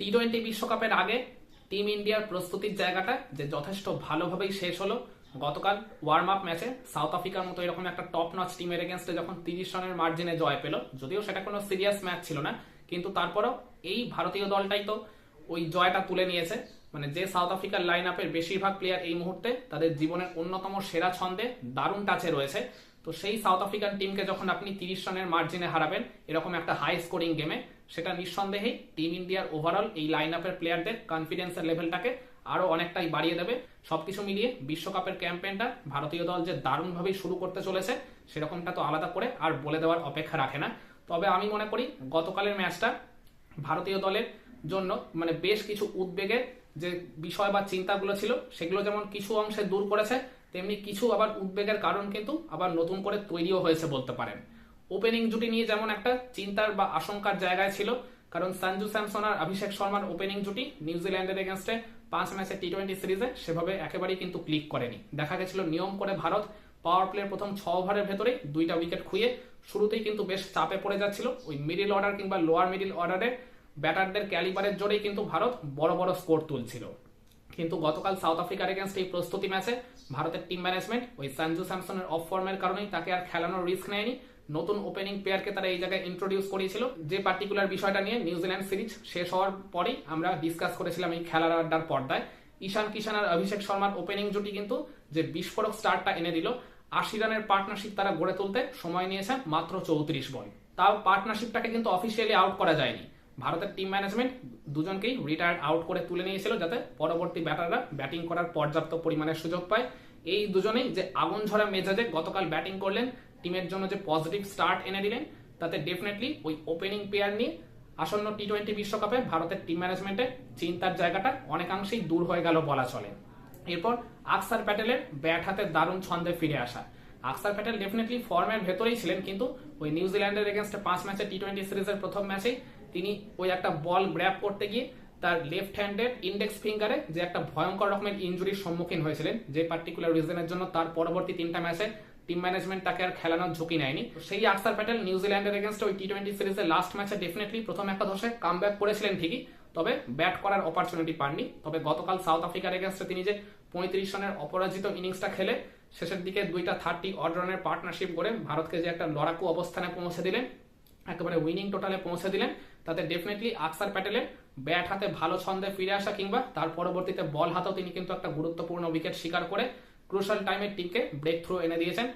T twenty বিশ্বকাপের আগে team ইন্ডিয়ার প্রস্তুতির জায়গাটা যে যথেষ্ট ভালোভাবেই শেষ হলো। গতকাল ওয়ার্ম আপ ম্যাচে সাউথ আফ্রিকার মতো এরকম একটা টপ নচ টিমের এগেনস্টে যখন তিরিশ রানের মার্জিনে জয় পেল, যদিও সেটা কোনো সিরিয়াস ম্যাচ ছিল না, কিন্তু তারপরেও এই ভারতীয় দলটাই তো ওই জয়টা তুলে নিয়েছে। মানে যে সাউথ আফ্রিকার লাইন আপের বেশিরভাগ প্লেয়ার এই মুহূর্তে তাদের জীবনের অন্যতম সেরা ছন্দে দারুণ টাচে রয়েছে। তো সেই সাউথ আফ্রিকান টিমকে যখন আপনি তিরিশ রানের মার্জিনে হারাবেন, এরকম একটা হাই স্কোরিং গেমে সেটা নিঃসন্দেহেই টিম ইন্ডিয়ার ওভারঅল এই লাইন আপের প্লেয়ারদের কনফিডেন্সের লেভেলটাকে আরও অনেকটাই বাড়িয়ে দেবে। সবকিছু মিলিয়ে বিশ্বকাপের ক্যাম্পেইনটা ভারতীয় দল যে দারুণভাবেই শুরু করতে চলেছে, সেরকমটা তো আলাদা করে আর বলে দেওয়ার অপেক্ষা রাখে না। তবে আমি মনে করি গতকালের ম্যাচটা ভারতীয় দলের জন্য মানে বেশ কিছু উদ্বেগের যে বিষয় বা চিন্তাগুলো ছিল, সেগুলো যেমন কিছু অংশে দূর করেছে, তেমনি কিছু আবার উদ্বেগের কারণ কিন্তু আবার নতুন করে তৈরিও হয়েছে বলতে পারেন। ওপেনিং জুটি নিয়ে যেমন একটা চিন্তার বা আশঙ্কার জায়গায় ছিল, কারণ সঞ্জু স্যামসন আর অভিষেক শর্মার ওপেনিং জুটি নিউজিল্যান্ডের এগেনস্টে পাঁচ ম্যাচের টি টোয়েন্টি সিরিজে সেভাবে একেবারেই কিন্তু ক্লিক করেনি। দেখা গেছিল নিয়ম করে ভারত পাওয়ার প্লের প্রথম ছ ওভারের ভেতরে দুইটা উইকেট খুঁয়ে শুরুতেই কিন্তু বেশ চাপে পড়ে যাচ্ছিল। ওই মিডিল অর্ডার কিংবা লোয়ার মিডিল অর্ডারে ব্যাটারদের ক্যালিবারের জোরেই কিন্তু ভারত বড় বড় স্কোর তুলছিল। কিন্তু গতকাল সাউথ আফ্রিকার এগেনস্ট এই প্রস্তুতি ম্যাচে ভারতের টিম ম্যানেজমেন্ট ওই সঞ্জু স্যামসনের অফ ফর্মের কারণেই তাকে আর খেলানোর রিস্ক নেয়নি। নতুন ওপেনিং প্লেয়ারকে তারা এই জায়গায় ইন্ট্রোডিউস করিয়েছিল যে পার্টিকুলার বিষয়টা নিয়ে নিউজিল্যান্ড সিরিজ শেষ হওয়ার পরেই আমরা ডিসকাস করেছিলাম এই খেলার আড্ডার পর্দায়। ঈশান কিষান আর অভিষেক শর্মার ওপেনিং জুটি কিন্তু যে বিস্ফোরক স্টার্টটা এনে দিল, আশি রানের পার্টনারশিপ তারা গড়ে তুলতে সময় নিয়েছে মাত্র চৌত্রিশ বল। তাও পার্টনারশিপটাকে কিন্তু অফিসিয়ালি আউট করা যায়নি। ভারতের টিম ম্যানেজমেন্ট দুজনকেই রিটায়ার্ড আউট করে তুলে নিয়েছিল যাতে পরবর্তী ব্যাটাররা ব্যাটিং করার পর্যাপ্ত পরিমাণের সুযোগ পায়। এই দুজনেই যে আগুন ঝরা মেজাজে গতকাল ব্যাটিং করলেন টিমের জন্য যে পজিটিভ স্টার্ট এনে দিলেন, তাতে ডেফিনেটলি ওই ওপেনিং পেয়ার নিয়ে আসন্ন টি টোয়েন্টি বিশ্বকাপে ভারতের টিম ম্যানেজমেন্টে চিন্তার জায়গাটা অনেকাংশেই দূর হয়ে গেল বলা চলে। এরপর আকসার প্যাটেলের ব্যাট হাতে দারুণ ছন্দে ফিরে আসা। আকসার প্যাটেল ডেফিনেটলি ফর্মের ভেতরেই ছিলেন, কিন্তু ওই নিউজিল্যান্ডের এগেনস্টে পাঁচ ম্যাচে টি টোয়েন্টি সিরিজের প্রথম ম্যাচেই তিনি ওই একটা বল গ্র্যাব করতে গিয়ে তার লেফট হ্যান্ডের ইন্ডেক্স ফিঙ্গারে যে একটা ভয়ঙ্কর রকমের ইঞ্জুরির সম্মুখীন হয়েছিলেন, যে পার্টিকুলার রিজনের জন্য তার পরবর্তী তিনটা ম্যাচে টিম ম্যানেজমেন্ট তাকে আর খেলানোর ঝুঁকি নেয়নি। সেই আকসার প্যাটেল নিউজিল্যান্ডের এগেনস্ট ওই টি টোয়েন্টি সিরিজের লাস্ট ম্যাচে ডেফিনেটলি প্রথম একটা দশে কাম ব্যাক করেছিলেন ঠিকই, তবে ব্যাট করার অপরচুনিটি পাননি। তবে গতকাল সাউথ আফ্রিকার এগেনস্টে তিনি যে পঁয়ত্রিশ রানের অপরাজিত ইনিংসটা খেলে, শেষের দিকে দুইটা থার্টি অড রানের পার্টনারশিপ করে ভারতকে যে একটা লড়াকু অবস্থানে পৌঁছে দিলেন, একেবারে উইনিং টোটালে পৌঁছে দিলেন, তাতে ডেফিনেটলি আকসার প্যাটেলের ব্যাট হাতে ভালো ছন্দে ফিরে আসা কিংবা তার পরবর্তীতে বল হাতেও তিনি কিন্তু একটা গুরুত্বপূর্ণ উইকেট শিকার করে ক্রুশাল টাইমের টিমকে ব্রেক থ্রু এনে দিয়েছেন।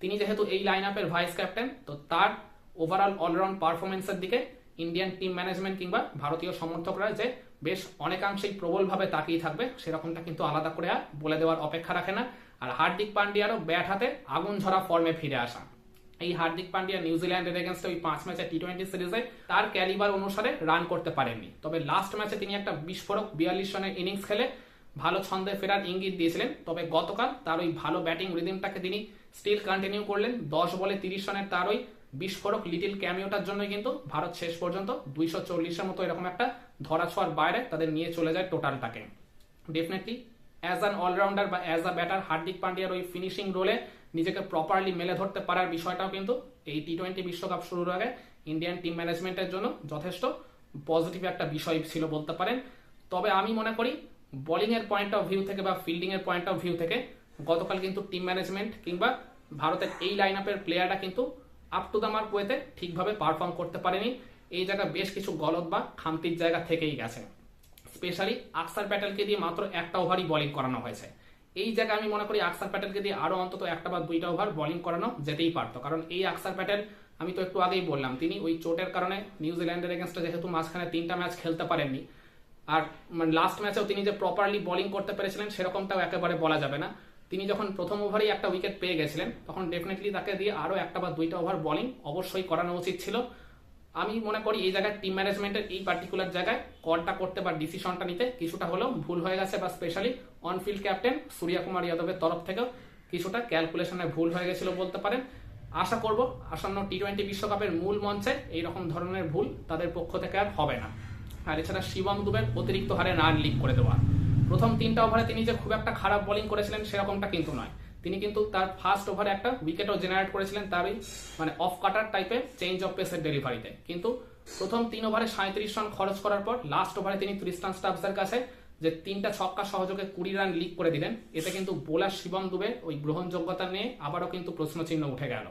তিনি যেহেতু এই লাইন আপের ভাইস ক্যাপ্টেন তো তার ওভারঅল অলরাউন্ড পারফরমেন্সের দিকে ইন্ডিয়ান টিম ম্যানেজমেন্ট কিংবা ভারতীয় সমর্থকরা যে বেশ অনেকাংশেই প্রবলভাবে তাকিয়ে থাকবে, সেরকমটা কিন্তু আলাদা করে আর বলে দেওয়ার অপেক্ষা রাখে না। আর হার্দিক পান্ডিয়ারও ব্যাট হাতে আগুন ঝরা ফর্মে ফিরে আসা। এই হার্দিক পান্ডিয়া নিউজিল্যান্ডের এগেনস্টে ওই পাঁচ ম্যাচে টি টোয়েন্টি সিরিজে তার ক্যালিবার অনুসারে রান করতে পারেননি। তবে লাস্ট ম্যাচে তিনি একটা বিস্ফোরক বিয়াল্লিশ রানের ইনিংস খেলে ভালো ছন্দে ফেরার ইঙ্গিত দিয়েছিলেন, তবে গতকাল তার ওই ভালো ব্যাটিং রিদিমটাকে তিনি স্টিল কন্টিনিউ করলেন। দশ বলে তিরিশ রানের তার ওই বিস্ফোরক লিটিল ক্যামিওটার জন্য কিন্তু ভারত শেষ পর্যন্ত দুইশো চল্লিশের মতো এরকম একটা ধরা ছোঁয়ার বাইরে তাদের নিয়ে চলে যায় টোটালটাকে ডেফিনেটলি অ্যাজ অ্যান অলরাউন্ডার বা অ্যাজ আ ব্যাটার হার্দিক পান্ডিয়ার ওই ফিনিশিং রোলে নিজেকে প্রপারলি মেলে ধরতে পারার বিষয়টাও কিন্তু এই টি টোয়েন্টি বিশ্বকাপ শুরুর আগে ইন্ডিয়ান টিম ম্যানেজমেন্টের জন্য যথেষ্ট পজিটিভ একটা বিষয় ছিল বলতে পারেন। তবে আমি মনে করি বোলিং এর পয়েন্ট অফ ভিউ থেকে বা ফিল্ডিং এর পয়েন্ট অফ ভিউ থেকে গতকাল কিন্তু টিম ম্যানেজমেন্ট কিংবা ভারতের এই লাইন আপের প্লেয়াররা কিন্তু আপ টু দ্য মার্ক ওয়েতে ঠিকভাবে পারফর্ম করতে পারেনি। এই জায়গা বেশ কিছু গলত বা খামতির জায়গা থেকেই গেছে। স্পেশালি আকসার প্যাটেলকে দিয়ে মাত্র একটা ওভারই বোলিং করানো হয়েছে। এই জায়গায় আমি মনে করি আকসার প্যাটেলকে দিয়ে আরও অন্তত একটা বা দুইটা ওভার বোলিং করানো যেতেই পারতো। কারণ এই আকসার প্যাটেল আমি তো একটু আগেই বললাম, তিনি ওই চোটের কারণে নিউজিল্যান্ডের এগেনস্টে যেহেতু মাঝখানে তিনটা ম্যাচ খেলতে পারেননি আর মানে লাস্ট ম্যাচেও তিনি যে প্রপারলি বোলিং করতে পেরেছিলেন, সেরকমটাও একেবারে বলা যাবে না। তিনি যখন প্রথম ওভারেই একটা উইকেট পেয়ে গেছিলেন, তখন ডেফিনেটলি তাকে দিয়ে আরও একটা বা দুইটা ওভার বোলিং অবশ্যই করানো উচিত ছিল। আমি মনে করি এই জায়গায় টিম ম্যানেজমেন্টের এই পার্টিকুলার জায়গায় কলটা করতে বা ডিসিশনটা নিতে কিছুটা হলেও ভুল হয়ে গেছে বা specially on field captain Surya Kumar যাদবের তরফ থেকেও কিছুটা ক্যালকুলেশনে ভুল হয়ে গেছিল বলতে পারেন। আশা করব আসন্ন টি টোয়েন্টি বিশ্বকাপের মূল মঞ্চে এই রকম ধরনের ভুল তাদের পক্ষ থেকে আর হবে না। আর এছাড়া শিবম দুবের অতিরিক্ত হারে রান লিক করে দেওয়া। প্রথম তিনটা ওভারে তিনি যে খুব একটা খারাপ বোলিং করেছিলেন সেরকমটা কিন্তু নয়। তিনি কিন্তু তার ফার্স্ট ওভারে একটা উইকেটও জেনারেট করেছিলেন তার ওই মানে অফ কাটার টাইপের চেঞ্জ অফ পেসের ডেলিভারিতে কিন্তু প্রথম তিন ওভারে সাঁত্রিশ রান খরচ করার পর লাস্ট ওভারে তিনি ত্রিস্টান স্টাফসের কাছে যে তিনটা ছক্কা সহযোগে কুড়ি রান লিক করে দিলেন, এতে কিন্তু বোলার শিবম দুবে ওই গ্রহণযোগ্যতা নিয়ে আবারও কিন্তু প্রশ্নচিহ্ন উঠে গেল।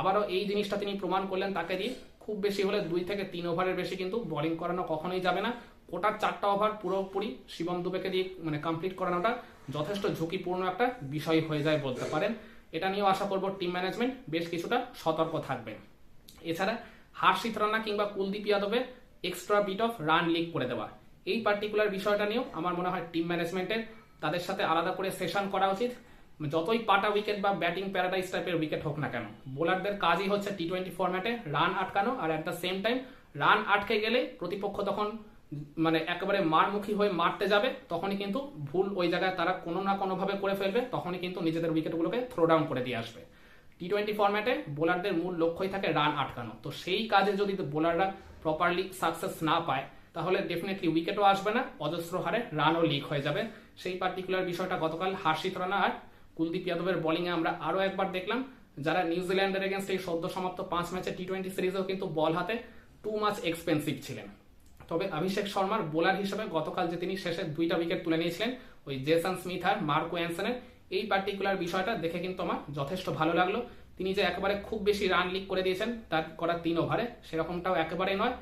আবারও এই জিনিসটা তিনি প্রমাণ করলেন তাকে দিয়ে, খুব বেশি হলে দুই থেকে তিন ওভারের বেশি কিন্তু বোলিং করানো কখনোই যাবে না। ওটার চারটা ওভার পুরোপুরি শিবম দুবেকে দিয়ে মানে কমপ্লিট করানোটা যথেষ্ট ঝুঁকিপূর্ণ একটা বিষয় হয়ে যায় বলতে পারেন। এটা নিয়েও আশা করব টিম ম্যানেজমেন্ট বেশ কিছুটা সতর্ক থাকবে। এছাড়া হার্ষিত রানা কিংবা কুলদীপ যাদবের extra bit of run leak করে দেওয়া। এই পার্টিকুলার বিষয়টা নিয়েও আমার মনে হয় টিম ম্যানেজমেন্টের তাদের সাথে আলাদা করে সেশন করা উচিত। যতই পাটা উইকেট বা ব্যাটিং প্যারাডাইস টাইপের উইকেট হোক না কেন বোলারদের কাজই হচ্ছে টি টোয়েন্টি ফরম্যাটে রান আটকানো আর at the same time run আটকে গেলে প্রতিপক্ষ তখন মানে একেবারে মারমুখী হয়ে মারতে যাবে, তখনই কিন্তু ভুল ওই জায়গায় তারা কোনো না কোনোভাবে করে ফেলবে, তখনই কিন্তু নিজেদের উইকেটগুলোকে থ্রো ডাউন করে দিয়ে আসবে। টি টোয়েন্টি ফরম্যাটে বোলারদের মূল লক্ষ্যই থাকে রান আটকানো। তো সেই কাজে যদি বোলাররা প্রপারলি সাকসেস না পায়, তাহলে ডেফিনেটলি উইকেটও আসবে না, অজস্র হারে রানও লিক হয়ে যাবে। সেই পার্টিকুলার বিষয়টা গতকাল হার্ষিত রানা আর কুলদীপ যাদবের বোলিংয়ে আমরা আরও একবার দেখলাম। যারা নিউজিল্যান্ডের এগেনস্ট এই সদ্য সমাপ্ত পাঁচ ম্যাচে টি টোয়েন্টি সিরিজেও কিন্তু বল হাতে টু মাচ এক্সপেন্সিভ ছিলেন। তবে অভিষেক শর্মার বোলার হিসেবে গতকাল যে তিনি শেষে দুইটা উইকেট তুলে নিয়েছিলেন, ওই জেসন স্মিথ আর মার্কো অ্যানসনের এই পার্টিকুলার বিষয়টা দেখে কিন্তু আমার যথেষ্ট ভালো লাগল। তিনি যে একেবারে খুব বেশি রান লিক করে দিয়েছেন, তার করা তিন ওভারে সেরকমটাও একেবারেই নয়।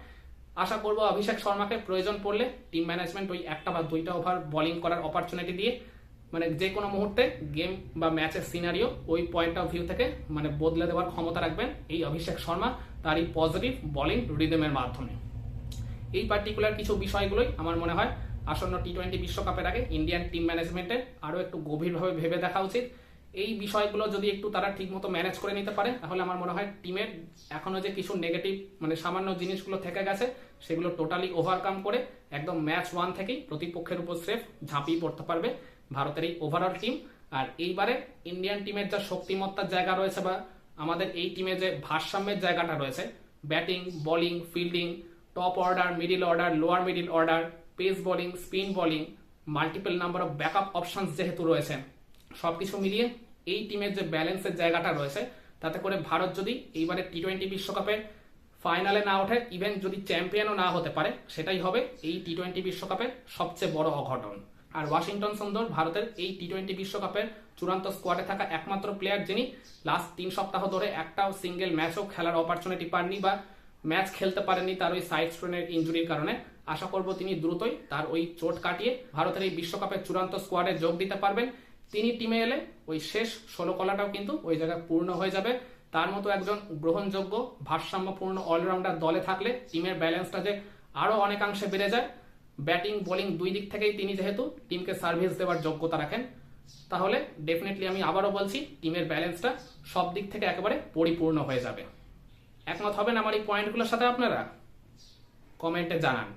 আশা করব অভিষেক শর্মাকে প্রয়োজন পড়লে টিম ম্যানেজমেন্ট ওই একটা বা দুইটা ওভার বোলিং করার অপরচুনিটি দিয়ে মানে যে কোনো মুহূর্তে গেম বা ম্যাচের সিনারিও ওই পয়েন্ট অফ ভিউ থেকে মানে বদলে দেওয়ার ক্ষমতা রাখবেন এই অভিষেক শর্মা তার এই পজিটিভ বোলিং রিদমের মাধ্যমে। এই পার্টিকুলার কিছু বিষয়গুলোই আমার মনে হয় আসন্ন টি টোয়েন্টি বিশ্বকাপের আগে ইন্ডিয়ান টিম ম্যানেজমেন্টের আরও একটু গভীরভাবে ভেবে দেখা উচিত। এই বিষয়গুলো যদি একটু তারা ঠিকমতো ম্যানেজ করে নিতে পারে, তাহলে আমার মনে হয় টিমের এখনও যে কিছু নেগেটিভ মানে সামান্য জিনিসগুলো থেকে গেছে, সেগুলো টোটালি ওভারকাম করে একদম ম্যাচ ওয়ান থেকেই প্রতিপক্ষের উপর স্রেফ ঝাঁপিয়ে পড়তে পারবে। ভারতের এই ওভারঅল টিম আর এইবারে ইন্ডিয়ান টিমের যা শক্তিমত্তার জায়গা রয়েছে বা আমাদের এই টিমে যে ভারসাম্যের জায়গাটা রয়েছে batting bowling fielding top order middle order lower middle order pace bowling spin bowling multiple number of backup options যেহেতু রয়েছে, সবকিছু মিলিয়ে এই টিমের যে ব্যালেন্সের জায়গাটা রয়েছে, তাতে করে ভারত যদি এইবারে টি টোয়েন্টি বিশ্বকাপের ফাইনালে না ওঠে ইভেন যদি চ্যাম্পিয়নও না হতে পারে, সেটাই হবে এই টি টোয়েন্টি বিশ্বকাপের সবচেয়ে বড় অঘটন। আর ওয়াশিংটন সুন্দর ভারতের এই টি টোয়েন্টি বিশ্বকাপের চূড়ান্ত স্কোয়াডে থাকা একমাত্র প্লেয়ার যিনি লাস্ট তিন সপ্তাহ ধরে একটাও সিঙ্গেল ম্যাচও খেলার অপরচুনিটি পাননি বা ম্যাচ খেলতে পারেননি তার ওই সাইড স্ট্রেনের ইঞ্জুরির কারণে। আশা করব তিনি দ্রুতই তার ওই চোট কাটিয়ে ভারতের এই বিশ্বকাপের চূড়ান্ত স্কোয়াডে যোগ দিতে পারবেন। তিনি টিমে এলে ওই শেষ ষোলো কলাটাও কিন্তু ওই জায়গায় পূর্ণ হয়ে যাবে। তার মতো একজন গ্রহণযোগ্য, ভারসাম্যপূর্ণ অলরাউন্ডার দলে থাকলে টিমের ব্যালেন্সটা যে আরও অনেকাংশে বেড়ে যায় ব্যাটিং, বোলিং দুই দিক থেকেই তিনি যেহেতু টিমকে সার্ভিস দেওয়ার যোগ্যতা রাখেন, তাহলে ডেফিনেটলি আমি আবারও বলছি, টিমের ব্যালেন্সটা সব দিক থেকে একেবারে পরিপূর্ণ হয়ে যাবে। একমত হবেন আমার এই পয়েন্টগুলোর সাথে আপনারা? কমেন্টে জানান।